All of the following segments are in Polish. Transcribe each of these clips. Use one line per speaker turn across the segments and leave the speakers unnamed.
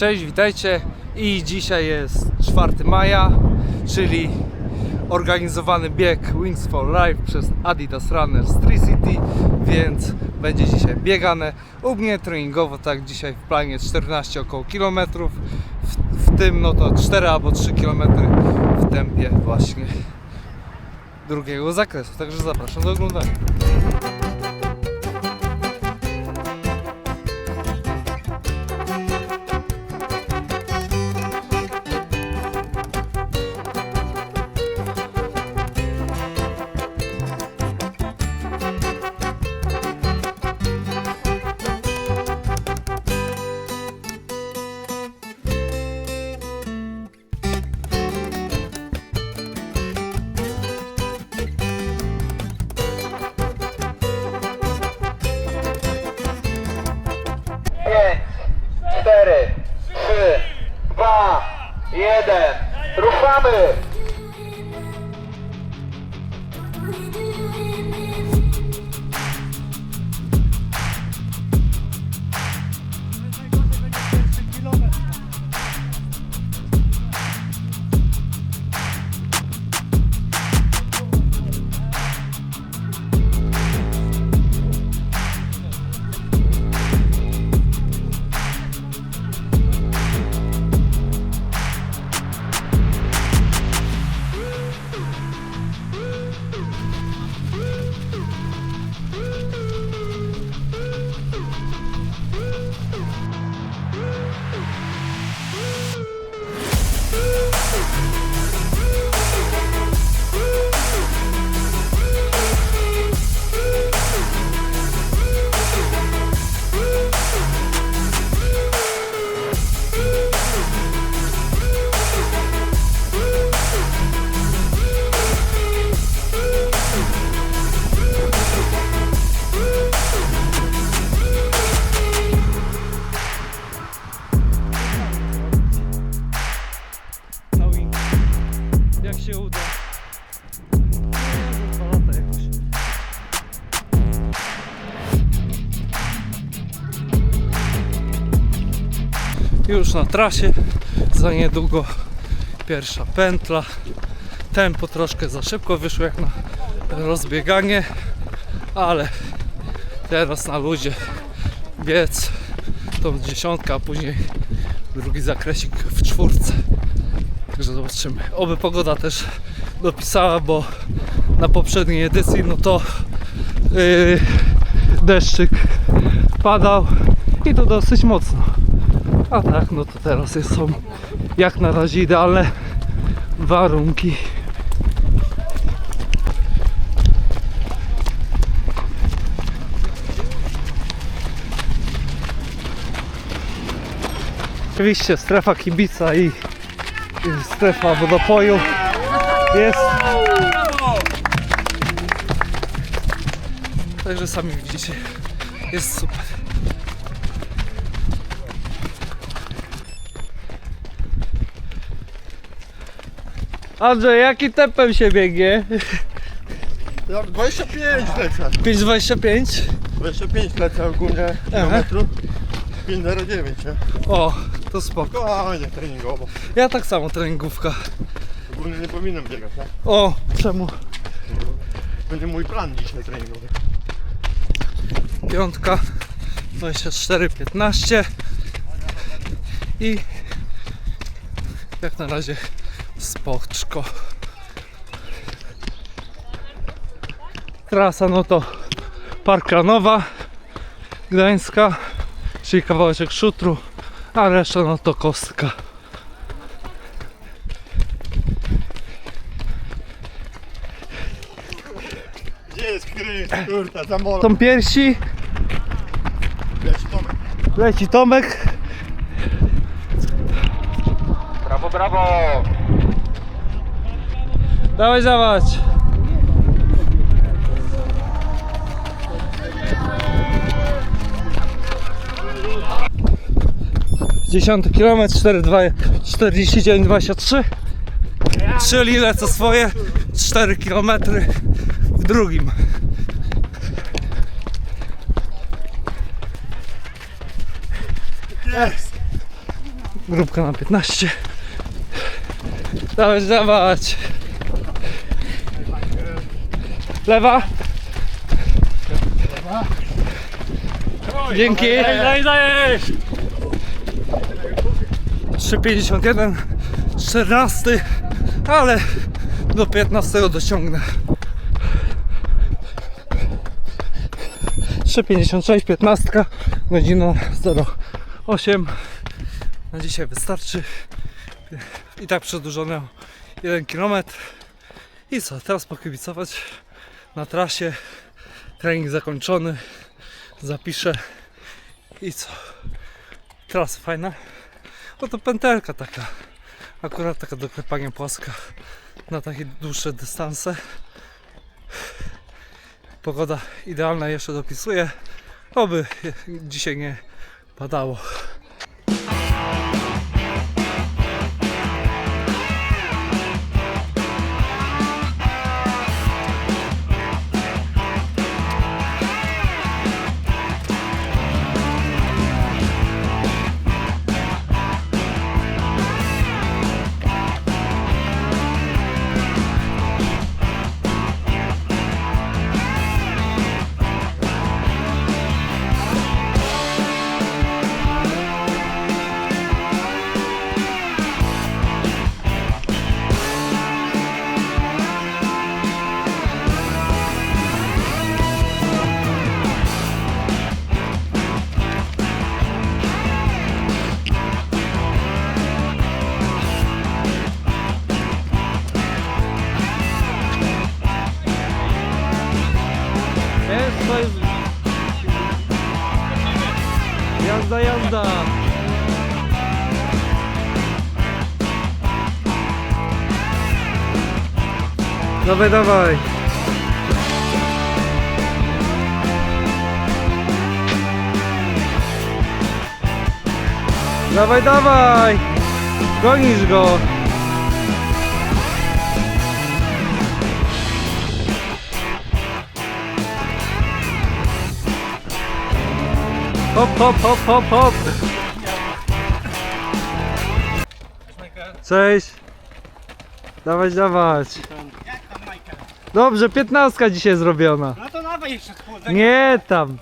Cześć, witajcie. I dzisiaj jest 4 maja, czyli organizowany bieg Wings for Life przez Adidas Runners 3 City, więc będzie dzisiaj biegane. U mnie treningowo, tak dzisiaj w planie 14 około kilometrów, w, w tym no to 4 albo 3 kilometry w tempie właśnie drugiego zakresu. Także zapraszam do oglądania. হবে Już na trasie, za niedługo pierwsza pętla. Tempo troszkę za szybko wyszło jak na rozbieganie, ale teraz na luzie biec tą dziesiątkę, a później drugi zakresik w czwórce. Także zobaczymy. Oby pogoda też dopisała, bo na poprzedniej edycji no to yy, deszczyk padał i to dosyć mocno. A tak, no to teraz są jak na razie idealne warunki. Oczywiście strefa kibica i, i strefa wodopoju jest. Także sami widzicie, jest super. Andrzej, jaki tempem się biegnie?
Ja 25 lecę.
5,25?
25 lecę ogólnie kilometrów. 5,09 nie?
O, to spoko.
Spokojnie treningowo.
Ja tak samo treningówka.
Ogólnie nie powinienem biegać, tak?
O, czemu?
Będzie mój plan dzisiaj treningowy.
piątka 24-15 i jak na razie spoczko trasa no to Park Klanowa Gdańska czyli kawałeczek szutru a reszta no to kostka
Gdzie jest kry? Kurta,
tą piersi
Leci Tomek.
leci Tomek
Brawo, brawo!
Dawaj, dawać. Dziesiąty kilometr, 49,23 Czyli lecę swoje 4 km w drugim! Grupka na 15. Dawać, dawać. Lewa. Dzięki.
Daj, dajesz!
3,51, 14, ale do 15 dociągnę. 3,56, 15, godzina 08. Na dzisiaj wystarczy. I tak przedłużone o 1 km. I co, teraz pokibicować na trasie. Trening zakończony. Zapiszę. I co? Trasa fajna. No to pętelka taka. Akurat taka do klepania płaska na takie dłuższe dystanse. Pogoda idealna jeszcze dopisuje. Oby dzisiaj nie padało. Dawaj, dawaj! Dawaj, dawaj! Gonisz go! Hop, hop, hop, hop, hop! Cześć! Dawać, dawać! Dobrze, piętnastka dzisiaj zrobiona.
No to dawaj jeszcze spół.
Nie tam.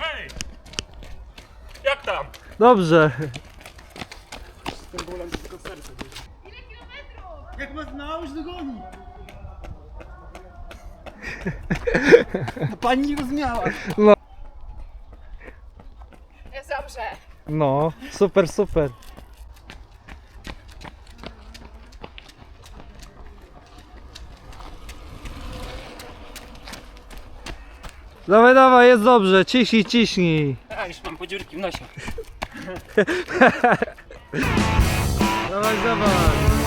Hej! Jak tam?
Dobrze.
Jak was naucz do goni? No pani nie rozumiała.
Jest dobrze.
No, super, super. Dawaj, dawaj, jest dobrze. Ciśnij, ciśnij.
A, już mam podziurki w nosie.
Dawaj, dawaj.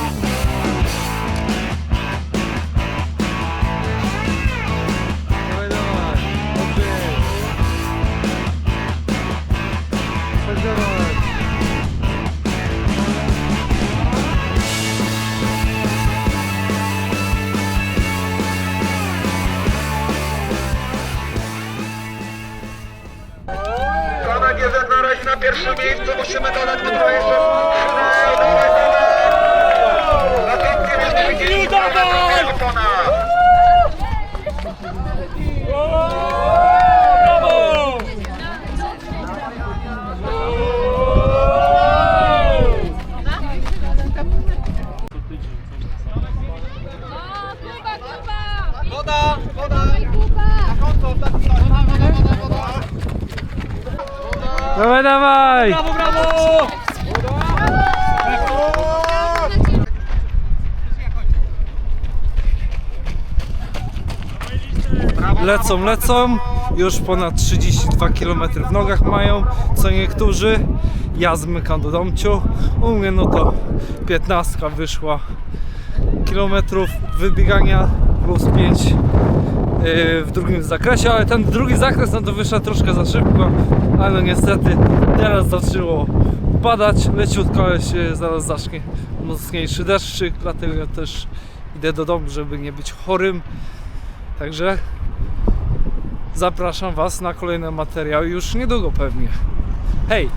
Pierwszym miejscu, musimy dodać mu trochę jeszcze skrzynę. Dawaj, dawaj! Następnie jeszcze widzieli opona.
Brawo!
O, Kuba, Kuba!
Woda, woda!
Kuba!
Dawaj, dawaj.
Brawo, brawo!
Lecą, lecą. Już ponad 32 km w nogach mają, co niektórzy. Ja zmykam do domciu. U mnie no to 15 wyszła kilometrów wybiegania plus 5 yy, w drugim zakresie, ale ten drugi zakres no to wyszedł troszkę za szybko, ale niestety teraz zaczęło padać leciutko, ale się zaraz zacznie mocniejszy deszczyk, dlatego ja też idę do domu, żeby nie być chorym. Także zapraszam Was na kolejne materiały już niedługo pewnie. Hej!